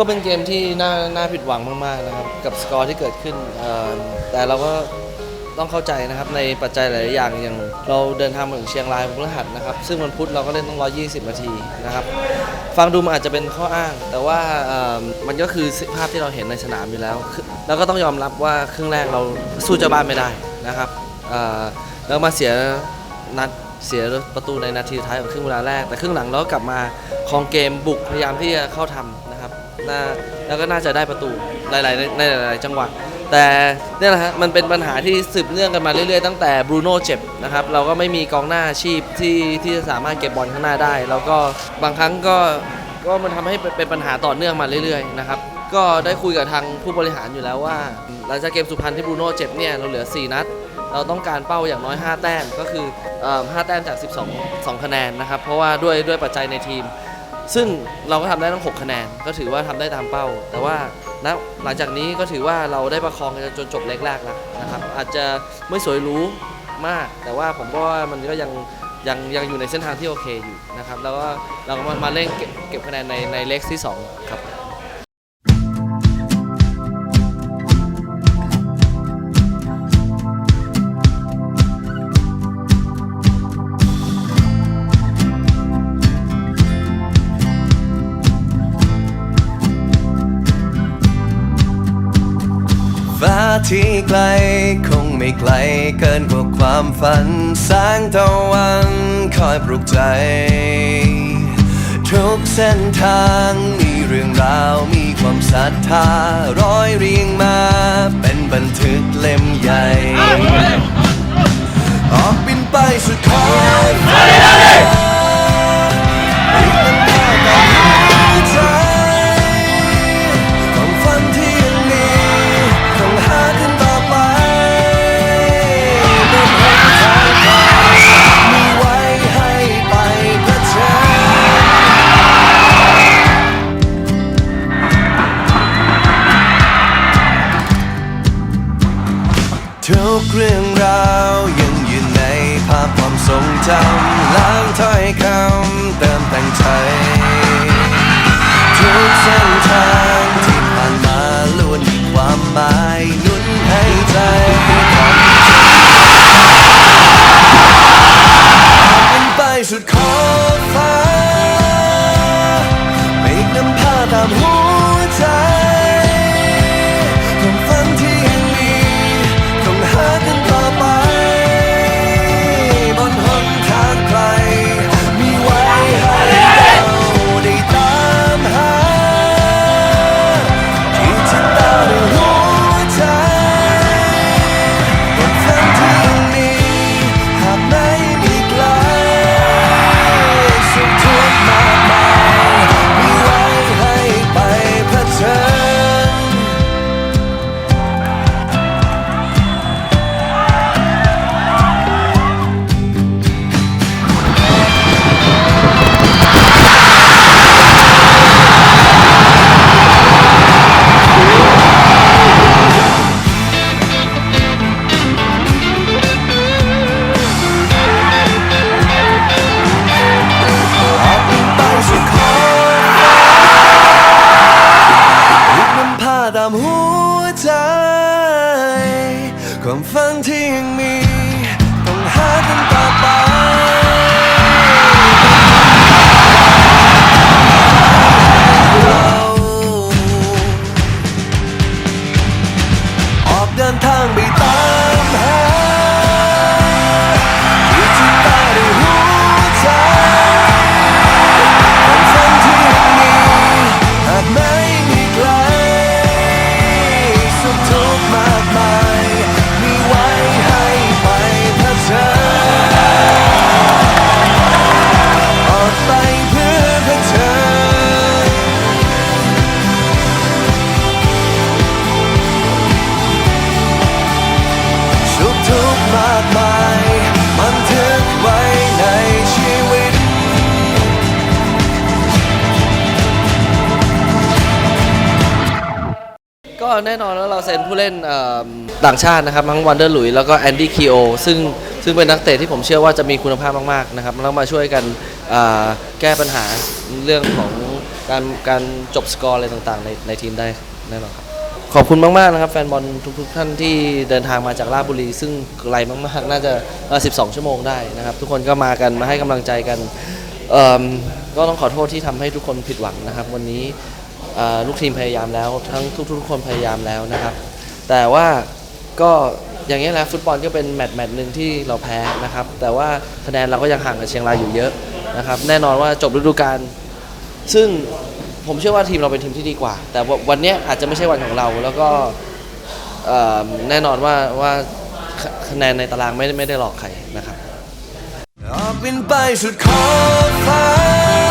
ก็เป็นเกมที่น่าน่าผิดหวังมากๆนะครับกับสกอร์ที่เกิดขึ้นแต่เราก็ต้องเข้าใจนะครับในปัจจัยหลายอย่างอย่างเราเดินทางมาถึงเชียงรายวันพฤหัสนะครับ ซึ่งวันพุธเราก็เล่นต้อง 120 นาทีนะครับ ฟังดูมันอาจจะเป็นข้ออ้าง แต่ว่ามันก็คือภาพที่เราเห็นในสนามอยู่แล้ว แล้วก็ต้องยอมรับว่าครึ่งแรกเราสู้เจ้าบ้านไม่ได้นะครับแล้วมาเสียนัดเสียประตูในนาทีท้ายของครึ่งเวลาแรก แต่ครึ่งหลังเรากลับมาครองเกมบุกพยายามที่จะเข้าทำ น่าแล้วก็น่าจะได้ประตูหลายๆในหลายๆจังหวะแต่เนี่ยแหละฮะมันเป็นปัญหาที่สืบเนื่องกันมาเรื่อยๆ ตั้งแต่บรูโน่เจ็บนะครับเราก็ไม่มีกองหน้าอาชีพที่ที่จะสามารถเก็บบอลข้างหน้าได้ แล้วก็บางครั้งก็ก็มันทำให้เป็นเป็นปัญหาต่อเนื่องมาเรื่อยๆนะครับก็ได้คุยกับทางผู้บริหารอยู่แล้วว่า หลังจากเกมสุพรรณที่บรูโน่เจ็บเนี่ยเราเหลือ 4 นัด เราต้องการเป้าอย่างน้อย 5 แต้มก็คืออ5แต้มจาก 12 2 คะแนนนะครับเพราะว่าด้วยด้วยปัจจัยในทีม ซึ่งเราก็ทำได้ทั้ง 6 คะแนน ก็ถือว่าทำได้ตามเป้า แต่ว่าณหลังจากนี้ก็ถือว่าเราได้ประคองกันจนจบเล็กแรกแล้วนะครับอาจจะไม่สวยหรู้มาก แต่ว่าผมก็ว่ามันก็ยังยังยังอยู่ในเส้นทางที่โอเคอยู่นะครับแล้วก็เราก็มามาเล่นเก็บเก็บคะแนนในในเล็กที่2ครับ ฟ้าที่ไกล คงไม่ไกลเกินกว่าความฝัน แสงตะวันคอยปลุกใจ ทุกเส้นทางมีเรื่องราวมีความศรัทธา ร้อยเรียงมา เป็นบันทึกเล่มใหญ่ ออกบินไปสุดขอบฟ้า กเรื่องราวยังอยู่ในภาพความทรงจำล้างถ้อยคำเติมแต่งใจทุกเส้นทางที่ผ่านมาล้วนมีความหมายนุ่นให้ใจของเป็นไปสุดขอบฟ้าเมฆนำพาตามหัว แน่นอนแล้วเราเซ็นผู้เล่นต่างชาตินะครับทั้งวันเดอร์หลุยแล้วก็แอนดี้คีโอซึ่งซึ่งเป็นนักเตะที่ผมเชื่อว่าจะมีคุณภาพมากๆนะครับแล้วมาช่วยกันแก้ปัญหาเรื่องของการการจบสกอร์อะไรต่างๆในในทีมได้แน่นอนครับขอบคุณมากๆนะครับแฟนบอลทุกๆท่านที่เดินทางมาจากราชบุรี ซึ่งไกลมากๆ น่าจะ 12 ชั่วโมงได้นะครับ ทุกคนก็มากันมาให้กำลังใจกันก็ต้องขอโทษที่ทำให้ทุกคนผิดหวังนะครับ วันนี้ ลูกทีมพยายามแล้ว ทั้งทุกๆคนพยายามแล้วนะครับ แต่ว่าก็อย่างนี้แหละฟุตบอลก็เป็นแมตช์แมตช์หนึ่งที่เราแพ้นะครับ แต่ว่าคะแนนเราก็ยังห่างกับเชียงรายอยู่เยอะนะครับ แน่นอนว่าจบฤดูกาลซึ่งผมเชื่อว่าทีมเราเป็นทีมที่ดีกว่า แต่วันนี้อาจจะไม่ใช่วันของเรา แล้วก็แน่นอนว่าว่าคะแนนในตารางไม่ได้ไม่ได้หลอกใครนะครับออกบินไปสุดขอบฟ้า